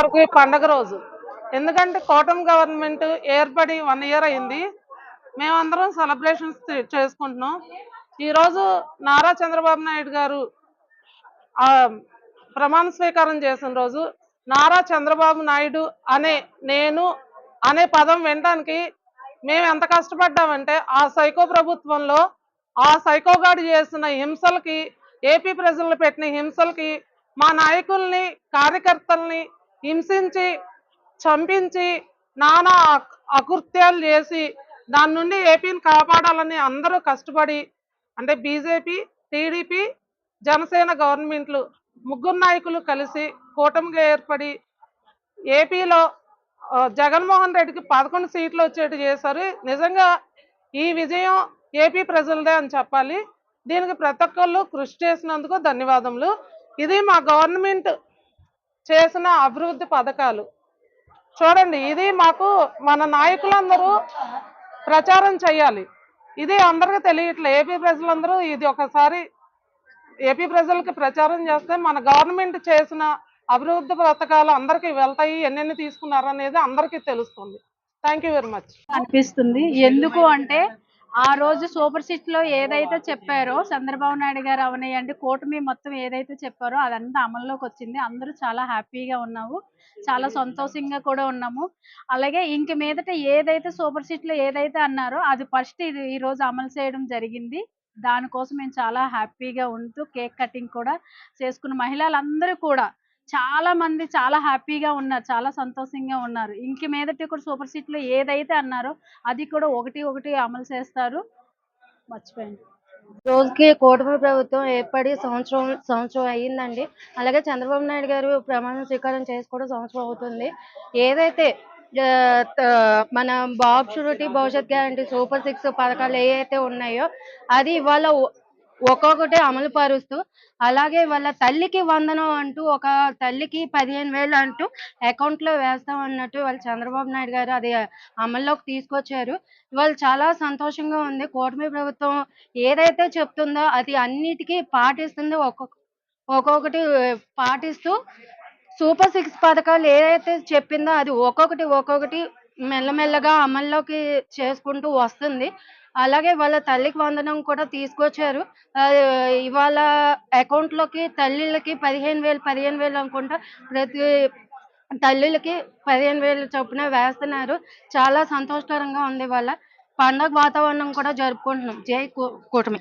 అందరికీ పండగ రోజు. ఎందుకంటే కోటం గవర్నమెంట్ ఏర్పడి వన్ ఇయర్ అయింది. మేమందరం సెలబ్రేషన్స్ చేసుకుంటున్నాం. ఈరోజు నారా చంద్రబాబు నాయుడు గారు ప్రమాణ స్వీకారం చేసిన రోజు నారా చంద్రబాబు నాయుడు అనే నేను అనే పదం వినడానికి మేము ఎంత కష్టపడ్డామంటే ఆ సైకో ప్రభుత్వంలో ఆ సైకోగాడు చేసిన హింసలకి ఏపీ ప్రజలను పెట్టిన హింసలకి మా నాయకుల్ని కార్యకర్తల్ని హింసించి చంపించి నానా అకృత్యాలు చేసి దాని నుండి ఏపీని కాపాడాలని అందరూ కష్టపడి అంటే బీజేపీ టీడీపీ జనసేన గవర్నమెంట్లు ముగ్గురు నాయకులు కలిసి కూటమిగా ఏర్పడి ఏపీలో జగన్మోహన్ రెడ్డికి పదకొండు సీట్లు వచ్చేట్టు చేశారు. నిజంగా ఈ విజయం ఏపీ ప్రజలదే అని చెప్పాలి. దీనికి ప్రతి ఒక్కళ్ళు కృషి చేసినందుకు ధన్యవాదములు. ఇది మా గవర్నమెంట్ చేసిన అభివృద్ధి పథకాలు. చూడండి ఇది మాకు మన నాయకులందరూ ప్రచారం చేయాలి. ఇది అందరికీ తెలియట్లే. ఏపీ ప్రజలందరూ ఇది ఒకసారి ఏపీ ప్రజలకి ప్రచారం చేస్తే మన గవర్నమెంట్ చేసిన అభివృద్ధి పథకాలు అందరికీ వెళ్తాయి ఎన్నెన్ని తీసుకున్నారు అనేది అందరికీ తెలుస్తుంది. థ్యాంక్ యూ వెరీ మచ్ అనిపిస్తుంది. ఎందుకు అంటే ఆ రోజు సూపర్ సిట్లో ఏదైతే చెప్పారో చంద్రబాబు నాయుడు గారు అవనియండి కూటమి మొత్తం ఏదైతే చెప్పారో అదంతా అమల్లోకి వచ్చింది. అందరూ చాలా హ్యాపీగా ఉన్నాము. చాలా సంతోషంగా కూడా ఉన్నాము. అలాగే ఇంక మీదట ఏదైతే సూపర్ సిట్లో ఏదైతే అన్నారో అది ఫస్ట్ ఇది ఈ రోజు అమలు చేయడం జరిగింది. దానికోసం మేము చాలా హ్యాపీగా ఉంటూ కేక్ కటింగ్ కూడా చేసుకున్న మహిళలందరూ కూడా చాలా మంది చాలా హ్యాపీగా ఉన్నారు చాలా సంతోషంగా ఉన్నారు. ఇంక మీదటి కూడా సూపర్ సిటీలో ఏదైతే అన్నారో అది కూడా ఒకటి ఒకటి అమలు చేస్తారు. మర్చిపోయింది రోజుకి కూటమి ప్రభుత్వం ఏర్పడి సంవత్సరం సంవత్సరం అయ్యిందండి. అలాగే చంద్రబాబు నాయుడు గారు ప్రమాణ స్వీకారం చేసి కూడా సంవత్సరం అవుతుంది. ఏదైతే మన బాబ్ షూరిటీ భవిష్యత్ గ్యారంటీ సూపర్ సిక్స్ పథకాలు ఏవైతే ఉన్నాయో అది ఇవాళ ఒక్కొక్కటి అమలు పరుస్తూ అలాగే వాళ్ళ తల్లికి వందనం అంటూ ఒక తల్లికి పదిహేను వేలు అంటూ అకౌంట్లో వేస్తాం అన్నట్టు వాళ్ళు చంద్రబాబు నాయుడు గారు అది అమల్లోకి తీసుకొచ్చారు. ఇవాళ చాలా సంతోషంగా ఉంది. కూటమి ప్రభుత్వం ఏదైతే చెప్తుందో అది అన్నిటికీ పాటిస్తుంది. ఒక్కొక్క ఒక్కొక్కటి పాటిస్తూ సూపర్ సిక్స్ పథకాలు ఏదైతే చెప్పిందో అది ఒక్కొక్కటి ఒక్కొక్కటి మెల్లమెల్లగా అమల్లోకి చేసుకుంటూ వస్తుంది. అలాగే వాళ్ళ తల్లికి వందనం కూడా తీసుకొచ్చారు. ఇవాళ అకౌంట్లోకి తల్లిలకి పదిహేను వేలు పదిహేను వేలు అనుకుంటా ప్రతి తల్లులకి పదిహేను వేలు చొప్పున వేస్తున్నారు. చాలా సంతోషకరంగా ఉంది వాళ్ళ పండగ వాతావరణం కూడా జరుపుకుంటున్నాం. జై కూటమి.